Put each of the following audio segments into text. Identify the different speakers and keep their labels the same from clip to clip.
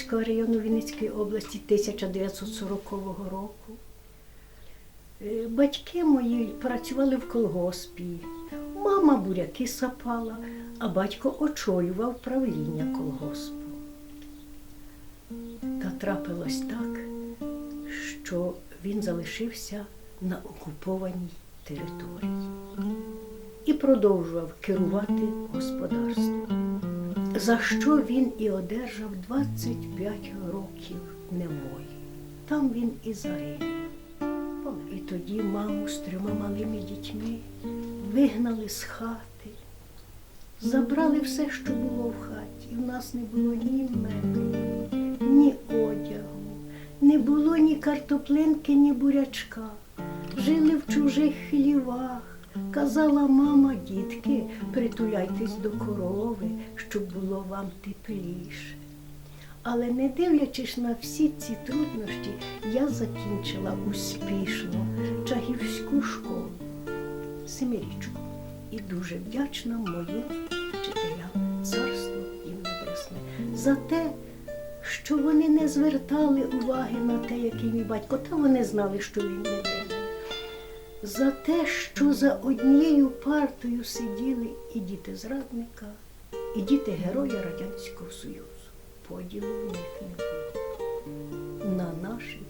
Speaker 1: Оратівського району Вінницької області 1940 року. Е, Батьки мої працювали в колгоспі. Мама буряки сапала, а батько очолював правління колгоспу. Та трапилось так, що він залишився на окупованій території і продовжував керувати господарством, за що він і одержав 25 років неволі. Там він і загинув. І тоді маму з трьома малими дітьми вигнали з хати, забрали все, що було в хаті. І в нас не було ні меблі, ні одягу, не було ні картоплинки, ні бурячка. Жили в чужих хлівах. Казала мама, дітки, притуляйтесь до корови, щоб було вам тепліше. Але не дивлячись на всі ці труднощі, я закінчила успішно Чагівську школу, семирічку. І дуже вдячна моїм вчителям царство їм небесне за те, що вони не звертали уваги на те, який мій батько, та вони знали, що він не. За те, що за однією партою сиділи і діти зрадника, і діти Героя Радянського Союзу. Поділу в них не було. На наших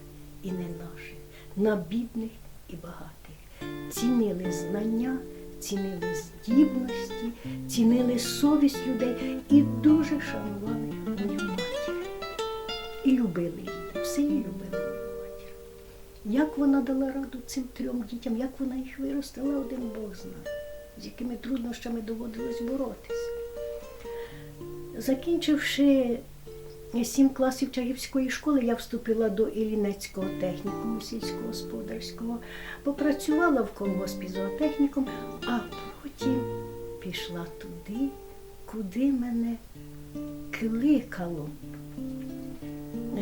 Speaker 1: і не наших, на бідних і багатих. Цінили знання, цінили здібності, цінили совість людей і дуже шанували мою матір. І любили її, все її любили. Як вона дала раду цим трьом дітям, як вона їх виростила, один Бог знає, з якими труднощами доводилось боротися. Закінчивши сім класів Чагівської школи, я вступила до Іллінецького технікуму сільськогосподарського, попрацювала в колгоспі зоотехніком, а потім пішла туди, куди мене кликало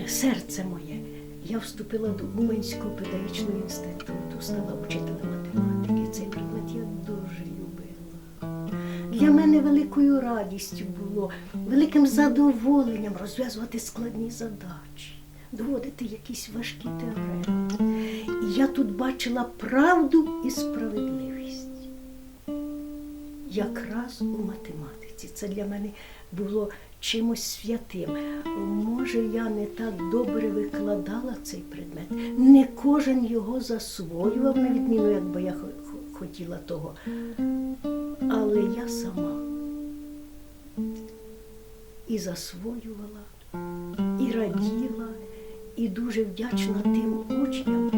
Speaker 1: серце моє. Я вступила до Уманського педагогічного інституту, стала вчителем математики. Цей предмет я дуже любила. Для мене великою радістю було, великим задоволенням розв'язувати складні задачі, доводити якісь важкі теореми. І я тут бачила правду і справедливість. Якраз у математиці. Це для мене було чимось святим. Може, я не так добре викладала цей предмет. Не кожен його засвоював, на відміну, як би я хо- хо- хотіла того. Але я сама і засвоювала, і раділа, і дуже вдячна тим учням,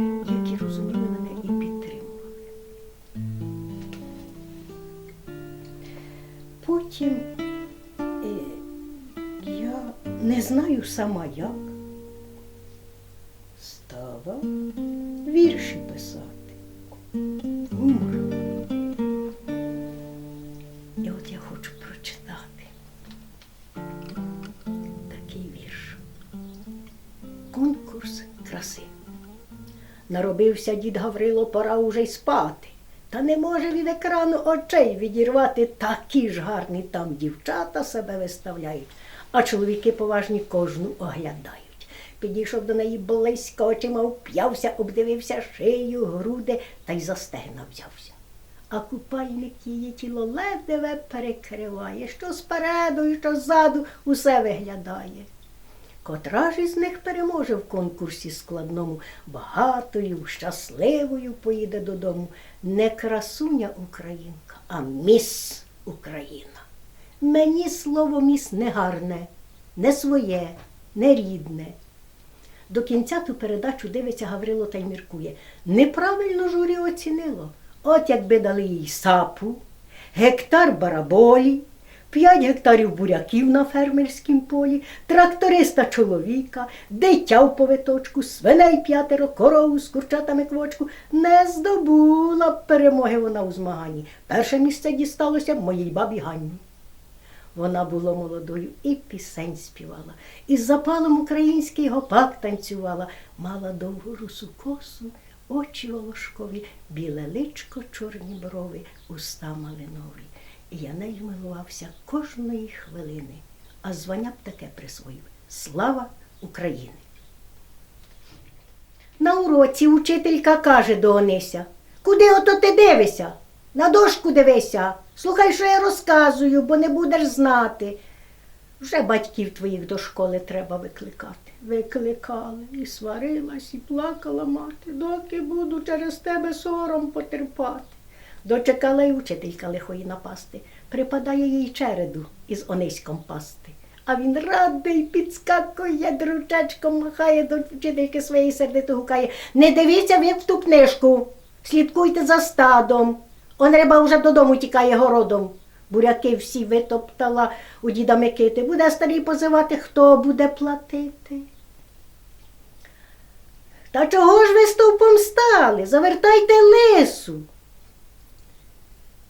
Speaker 1: які розуміли мене і підтримували. Потім не знаю сама як стала вірші писати. Гумор. І от я хочу прочитати такий вірш. Конкурс краси. Наробився дід Гаврило, пора уже й спати. Та не може від екрану очей відірвати такі ж гарні там дівчата себе виставляють, а чоловіки поважні кожну оглядають. Підійшов до неї близько, очима вп'явся, обдивився шию, груди та й за стегна взявся. А купальник її тіло ледве перекриває, що спереду, і що ззаду усе виглядає. Котра ж із них переможе в конкурсі складному, багатою, щасливою поїде додому. Не красуня Українка, а міс Україна. Мені слово міс не гарне, не своє, не рідне. До кінця ту передачу дивиться Гаврило та й міркує. Неправильно журі оцінило. От якби дали їй сапу, гектар бараболі, п'ять гектарів буряків на фермерськім полі, тракториста чоловіка, дитя в повиточку, свиней п'ятеро, корову з курчатами квочку. Не здобула б перемоги вона у змаганні. Перше місце дісталося моїй бабі Ганні. Вона була молодою і пісень співала, і з запалом український гопак танцювала, мала довгу русу косу, очі волошкові, біле личко, чорні брови, уста малинові. І я нею милувався кожної хвилини, а звання б таке присвоїв. Слава України! На уроці учителька каже до Онися, куди ото ти дивишся? На дошку дивися, слухай, що я розказую, бо не будеш знати. Вже батьків твоїх до школи треба викликати. Викликали і сварилась, і плакала мати, доки буду через тебе сором потерпати. Дочекала й учителька лихої напасти, припадає їй череду із ониськом пасти. А він радий підскакує, дручечком махає до вчительки своєї сердито гукає. Не дивіться ви в ту книжку, слідкуйте за стадом. Он риба вже додому тікає городом. Буряки всі витоптала у діда Микити. Буде старий позивати, хто буде платити. Та чого ж ви стовпом стали? Завертайте лису.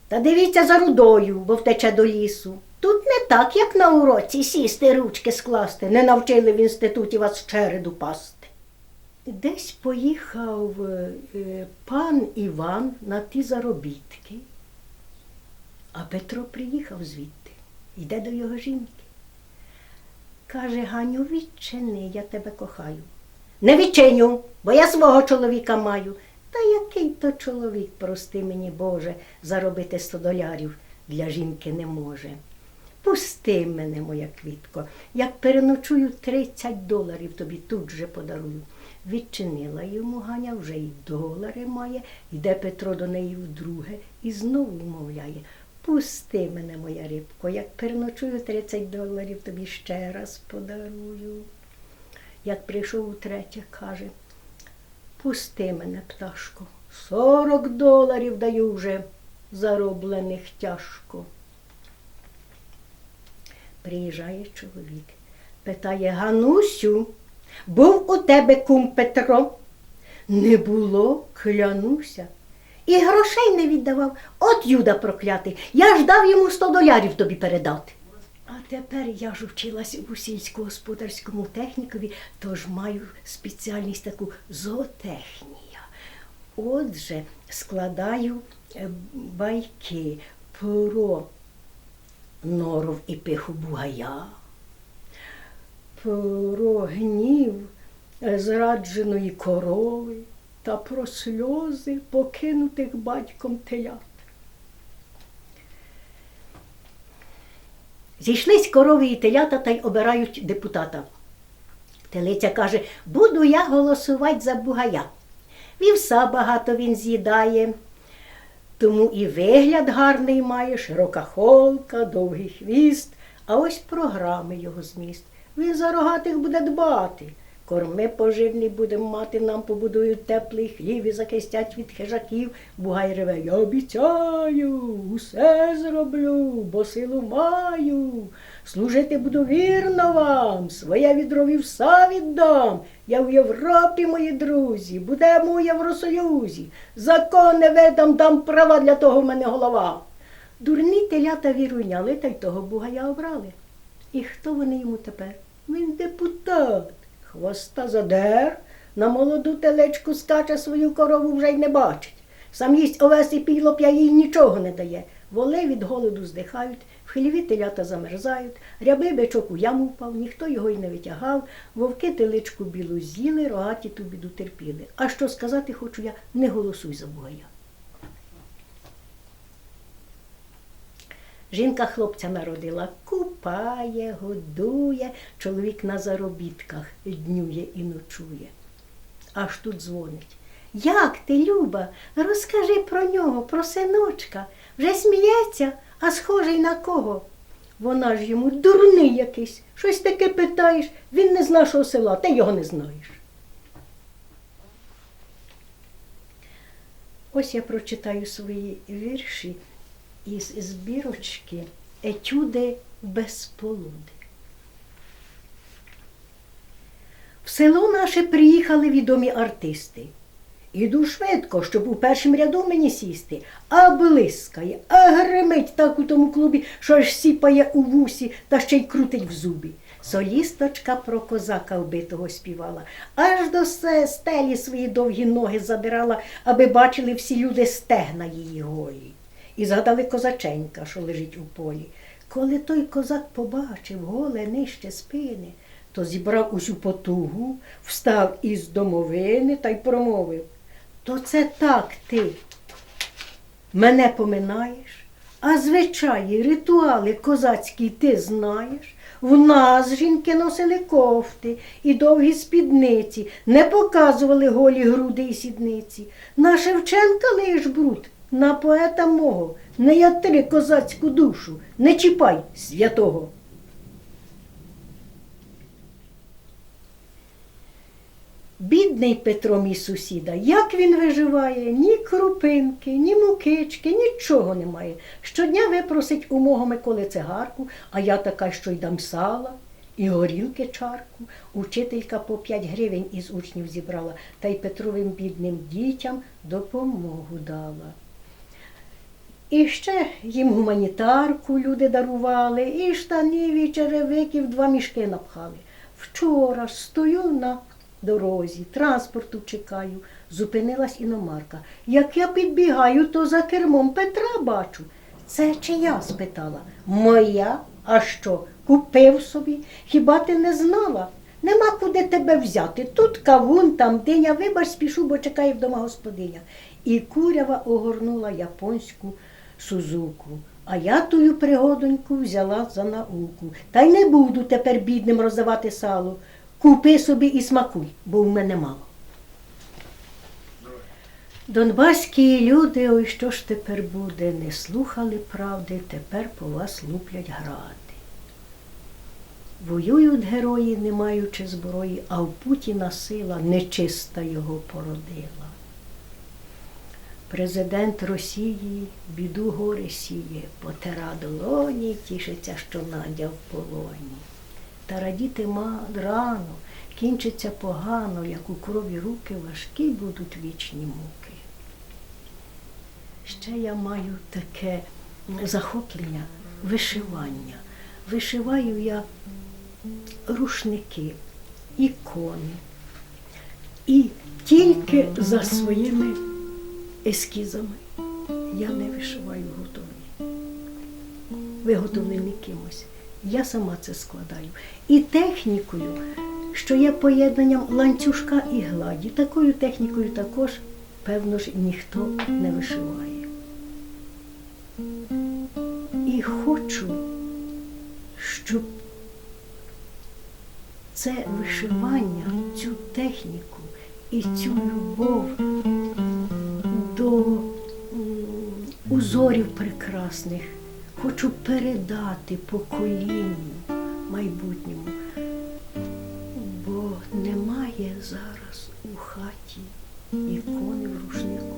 Speaker 1: Та дивіться за рудою, бо втече до лісу. Тут не так, як на уроці, сісти, ручки скласти. Не навчили в інституті вас череду пасти. Десь поїхав е, пан Іван на ті заробітки, а Петро приїхав звідти, йде до його жінки. Каже, Ганю, відчини, я тебе кохаю. Не відчиню, бо я свого чоловіка маю. Та який то чоловік, прости мені, Боже, заробити 100 долярів для жінки не може. Пусти мене, моя квітко, як переночую 30 доларів тобі тут же подарую. Відчинила йому Ганя, вже й долари має, йде Петро до неї вдруге і знову вмовляє. Пусти мене, моя рибко, як переночую 30 доларів тобі ще раз подарую. Як прийшов утретє, каже, пусти мене, пташко, 40 доларів даю вже зароблених тяжко. Приїжджає чоловік, питає Ганусю, був у тебе кум Петро? Не було, клянуся. І грошей не віддавав. От Юда проклятий. Я ж дав йому 100 долярів тобі передати. А тепер я ж вчилась у сільськогосподарському технікові, тож маю спеціальність таку зоотехнія. Отже, складаю е, байки про норов і пиху бугая, про гнів е, зрадженої корови та про сльози покинутих батьком телят. Зійшлись корови і телята та й обирають депутата. Телиця каже, буду я голосувати за бугая. Вівса багато він з'їдає, тому і вигляд гарний має, широка холка, довгий хвіст, а ось програми його зміст. Він за рогатих буде дбати. Корми поживні будемо мати, нам побудують теплий хлів і захистять від хижаків. Бугай реве, я обіцяю, усе зроблю, бо силу маю. Служити буду вірно вам, своє відро вівса віддам. Я в Європі, мої друзі, будемо у Євросоюзі. Закони видам, дам права для того в мене голова. Дурні телята віруйняли та й того бугая обрали. І хто вони йому тепер? Він депутат. Хвоста задер, на молоду телечку скаче свою корову вже й не бачить. Сам їсть овес і пілоп, я їй нічого не дає. Воли від голоду здихають, в хліві телята замерзають, ряби бичок у яму впав, ніхто його й не витягав, вовки теличку білу з'їли, рогаті ту біду терпіли. А що сказати хочу я, не голосуй за бугая. Жінка хлопця народила, купає, годує, чоловік на заробітках днює і ночує. Аж тут дзвонить. Як ти, Люба, розкажи про нього, про синочка. Вже сміється, а схожий на кого? Вона ж йому дурний якийсь. Щось таке питаєш, він не з нашого села, ти його не знаєш. Ось я прочитаю свої вірші із збірочки Етюди без полуди. В село наше приїхали відомі артисти. Іду швидко, щоб у першому ряду мені сісти, а блискає, а гримить так у тому клубі, що аж сіпає у вусі та ще й крутить в зубі. Солісточка про козака вбитого співала, аж до стелі свої довгі ноги задирала, аби бачили всі люди стегна її голі. І згадали козаченька, що лежить у полі. Коли той козак побачив голе нижче спини, то зібрав усю потугу, встав із домовини та й промовив. То це так ти мене поминаєш, а звичаї, ритуали козацькі ти знаєш. В нас жінки носили кофти і довгі спідниці, не показували голі груди і сідниці. На Шевченка лиш бруд, на поета мого, не ятри козацьку душу, не чіпай святого. Бідний Петро, мій сусіда, як він виживає, ні крупинки, ні мукички, нічого немає. Щодня випросить у мого Миколи цигарку, а я така, що й дам сала, і горілки чарку. Учителька по 5 гривень із учнів зібрала, та й Петровим бідним дітям допомогу дала. І ще їм гуманітарку люди дарували, і штанів, і черевиків два мішки напхали. Вчора стою на дорозі, транспорту чекаю, зупинилась іномарка. Як я підбігаю, то за кермом Петра бачу. Це чия? спитала. Моя? А що? Купив собі? Хіба ти не знала? Нема куди тебе взяти. Тут кавун, там диня, вибач, спішу, бо чекає вдома господиня. І курява огорнула японську сузуку. А я тую пригодоньку взяла за науку. Та й не буду тепер бідним роздавати сало. Купи собі і смакуй, бо в мене мало. Донбаські люди, ой, що ж тепер буде, не слухали правди, тепер по вас луплять гради. Воюють герої, не маючи зброї, а в Путіна сила нечиста його породила. Президент Росії біду горе сіє, потера долоні, тішиться, що Надя в полоні. Та радіти ма рано, кінчиться погано, як у крові руки важкі будуть вічні муки. Ще я маю таке захоплення вишивання. Вишиваю я рушники, ікони. І тільки за своїми ескізами я не вишиваю готові. Виготовлені кимось. Я сама це складаю. І технікою, що є поєднанням ланцюжка і гладі. Такою технікою також, певно ж, ніхто не вишиває. І хочу, щоб це вишивання, цю техніку і цю любов узорів прекрасних хочу передати поколінню майбутньому, бо немає зараз у хаті ікони в рушнику,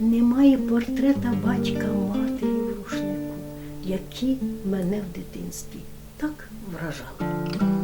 Speaker 1: немає портрета батька матері в рушнику, які мене в дитинстві так вражали.